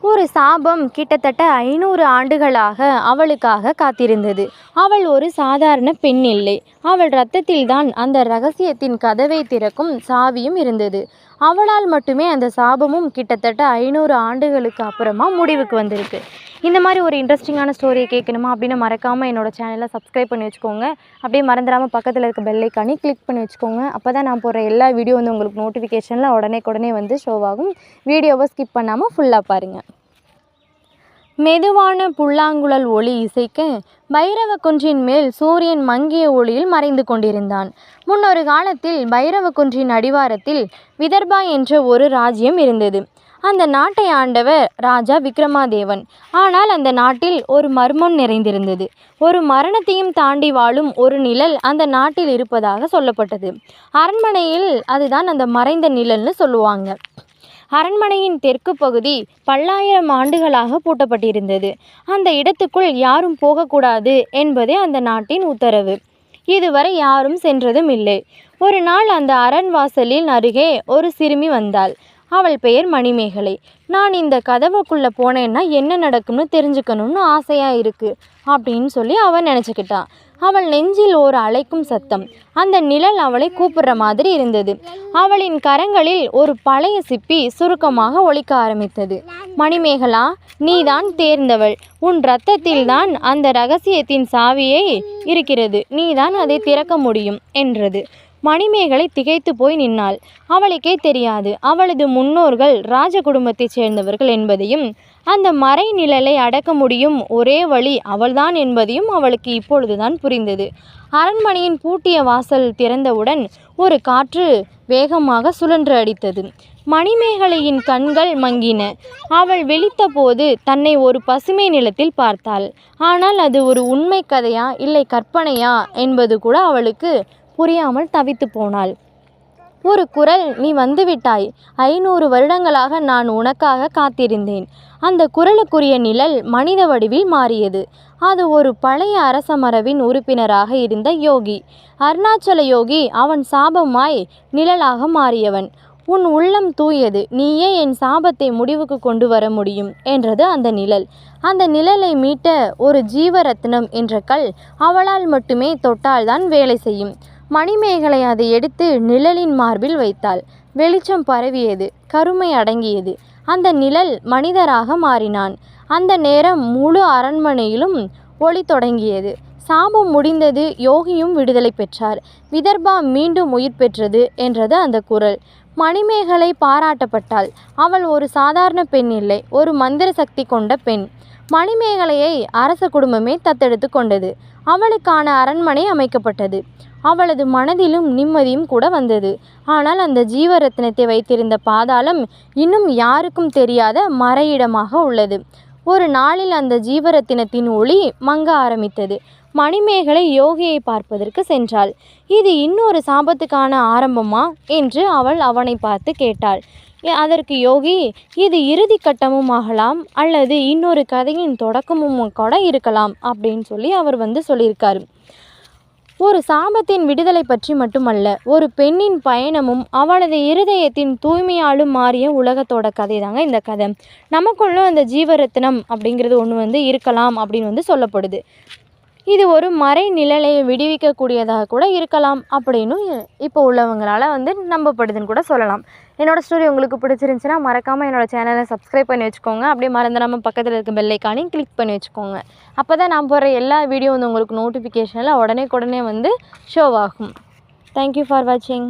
ஒரு சாபம் கிட்டத்தட்ட ஐநூறு ஆண்டுகளாக அவளுக்காக காத்திருந்தது. அவள் ஒரு சாதாரண பெண் இல்லை. அவள் இரத்தத்தில்தான் அந்த ரகசியத்தின் கதவை திறக்கும் சாவியும் இருந்தது. அவளால் மட்டுமே அந்த சாபமும் கிட்டத்தட்ட ஐநூறு ஆண்டுகளுக்கு அப்புறமா முடிவுக்கு வந்திருக்கு. இந்த மாதிரி ஒரு இன்ட்ரெஸ்டிங்கான ஸ்டோரியை கேட்கணுமா அப்படின்னு மறக்காமல் என்னோடய சேனலை சப்ஸ்கிரைப் பண்ணி வச்சுக்கோங்க. அப்படியே மறந்துடாமல் பக்கத்தில் இருக்க பெல்லைக்கானி கிளிக் பண்ணி வச்சுக்கோங்க. அப்போ தான் நான் போடுற எல்லா வீடியோ வந்து உங்களுக்கு நோட்டிஃபிகேஷனில் உடனே உடனே வந்து ஷோவாகும் வீடியோவை ஸ்கிப் பண்ணாமல் ஃபுல்லாக பாருங்கள் மெதுவான புல்லாங்குழல் ஒளி இசைக்க பைரவ குன்றின் மேல் சூரியன் மங்கிய ஒளியில் மறைந்து கொண்டிருந்தான். முன்னொரு காலத்தில் பைரவ குன்றின் அடிவாரத்தில் விதர்பா என்ற ஒரு ராஜ்யம் இருந்தது. அந்த நாட்டை ஆண்டவர் ராஜா விக்ரமாதேவன். ஆனால் அந்த நாட்டில் ஒரு மர்மம் நிறைந்திருந்தது. ஒரு மரணத்தையும் தாண்டி வாழும் ஒரு நிழல் அந்த நாட்டில் இருப்பதாக சொல்லப்பட்டது. அரண்மனையில் அதுதான் அந்த மறைந்த நிழல்னு சொல்லுவாங்க. அரண்மனையின் தெற்கு பகுதி பல்லாயிரம் ஆண்டுகளாக பூட்டப்பட்டிருந்தது. அந்த இடத்துக்குள் யாரும் போகக்கூடாது என்பதே அந்த நாட்டின் உத்தரவு. இதுவரை யாரும் சென்றதும் இல்லை. ஒரு நாள் அந்த அரண் வாசலின் அருகே ஒரு சிறுமி வந்தாள். அவள் பெயர் மணிமேகலை. நான் இந்த கதவுக்குள்ளே போனேன்னா என்ன நடக்கும்னு தெரிஞ்சுக்கணும்னு ஆசையாக இருக்குது அப்படின்னு சொல்லி அவள் நினச்சிக்கிட்டான் அவள் நெஞ்சில் ஒரு அழைக்கும் சத்தம். அந்த நிழல் அவளை கூப்பிடுற மாதிரி இருந்தது. அவளின் கரங்களில் ஒரு பழைய சிப்பி சுருக்கமாக ஒழிக்க ஆரம்பித்தது. மணிமேகலா நீதான் தேர்ந்தவள். உன் இரத்தத்தில்தான் அந்த ரகசியத்தின் சாவியே இருக்கிறது. நீதான் அதை திறக்க முடியும் என்றது. மணிமேகலை திகைத்து போய் நின்னாள் அவளுக்கே தெரியாது. அவளது முன்னோர்கள் ராஜ குடும்பத்தைச் சேர்ந்தவர்கள் என்பதையும் அந்த மறை நிழலை அடக்க முடியும் ஒரே வழி அவள்தான் என்பதையும் அவளுக்கு இப்பொழுதுதான் புரிந்தது. அரண்மனையின் பூட்டிய வாசல் திறந்தவுடன் ஒரு காற்று வேகமாக சுழன்று அடித்தது. மணிமேகலையின் கண்கள் மங்கின. அவள் விழித்தபோது தன்னை ஒரு பசுமை நிலத்தில் பார்த்தாள். ஆனால் அது ஒரு உண்மை கதையா இல்லை கற்பனையா என்பது கூட அவளுக்கு புரியாமல் தவித்து போனாள். ஒரு குரல் நீ வந்துவிட்டாய். ஐநூறு வருடங்களாக நான் உனக்காக காத்திருந்தேன். அந்த குரலுக்குரிய நிழல் மனித வடிவில் மாறியது. அது ஒரு பழைய அரச மரபின் உறுப்பினராக இருந்த யோகி. அருணாச்சல யோகி அவன் சாபமாய் நிழலாக மாறியவன். உன் உள்ளம் தூயது. நீயே என் சாபத்தை முடிவுக்கு கொண்டு வர முடியும் என்றது அந்த நிழல். அந்த நிழலை மீட்ட ஒரு ஜீவரத்னம் என்ற கல் அவளால் மட்டுமே தொட்டால்தான் வேலை செய்யும். மணிமேகலை அதை எடுத்து நிழலின் மார்பில் வைத்தாள். வெளிச்சம் பரவியது கருமை அடங்கியது. அந்த நிழல் மனிதராக மாறினான். அந்த நேரம் முழு அரண்மனையிலும் ஒளி தொடங்கியது. சாபம் முடிந்தது யோகியும் விடுதலை பெற்றார். விதர்பா மீண்டும் உயிர் பெற்றது என்றது அந்த குரல். மணிமேகலை பாராட்டப்பட்டாள். அவள் ஒரு சாதாரண பெண் இல்லை ஒரு மந்திர சக்தி கொண்ட பெண். மணிமேகலையை அரச குடும்பமே தத்தெடுத்து கொண்டது. அவளுக்கான அரண்மனை அமைக்கப்பட்டது. அவளது மனதிலும் நிம்மதியும் கூட வந்தது. ஆனால் அந்த ஜீவரத்னத்தை வைத்திருந்த பாதாளம் இன்னும் யாருக்கும் தெரியாத மறையிடமாக உள்ளது. ஒரு நாளில் அந்த ஜீவரத்தினத்தின் ஒளி மங்க ஆரம்பித்தது. மணிமேகலை யோகியை பார்ப்பதற்கு சென்றாள். இது இன்னொரு சாபத்துக்கான ஆரம்பமா? என்று அவள் அவனை பார்த்து கேட்டாள். அதற்கு யோகி இது இறுதி கட்டமும் ஆகலாம் அல்லது இன்னொரு கதையின் தொடக்கமும் கூட இருக்கலாம் அப்படின்னு சொல்லி அவர் வந்து சொல்லியிருக்காரு. ஒரு சாபத்தின் விடுதலை பற்றி மட்டுமல்ல ஒரு பெண்ணின் பயணமும் அவளது இருதயத்தின் தூய்மையாலும் மாறிய உலகத்தோட கதை தாங்க இந்த கதை. நமக்குள்ளும் அந்த ஜீவரத்னம் அப்படிங்கிறது ஒன்று வந்து இருக்கலாம் அப்படின்னு வந்து சொல்லப்படுது. இது ஒரு மறை நிழலை விடுவிக்கக்கூடியதாக கூட இருக்கலாம் அப்படின்னு இப்போ உள்ளவங்களால வந்து நம்பப்படுதுன்னு கூட சொல்லலாம். என்னோடய ஸ்டோரி உங்களுக்கு பிடிச்சிருந்துச்சின்னா மறக்காமல் என்னோடய சேனலை சப்ஸ்கிரைப் பண்ணி வச்சுக்கோங்க. அப்படியே மறந்துடாமல் பக்கத்தில் இருக்க பெல்லைக்கானையும் கிளிக் பண்ணி வச்சுக்கோங்க. அப்போ தான் நான் போடுற எல்லா வீடியோ வந்து உங்களுக்கு நோட்டிஃபிகேஷனில் உடனே உடனே வந்து ஷோ ஆகும். தேங்க்யூ ஃபார் வாட்சிங்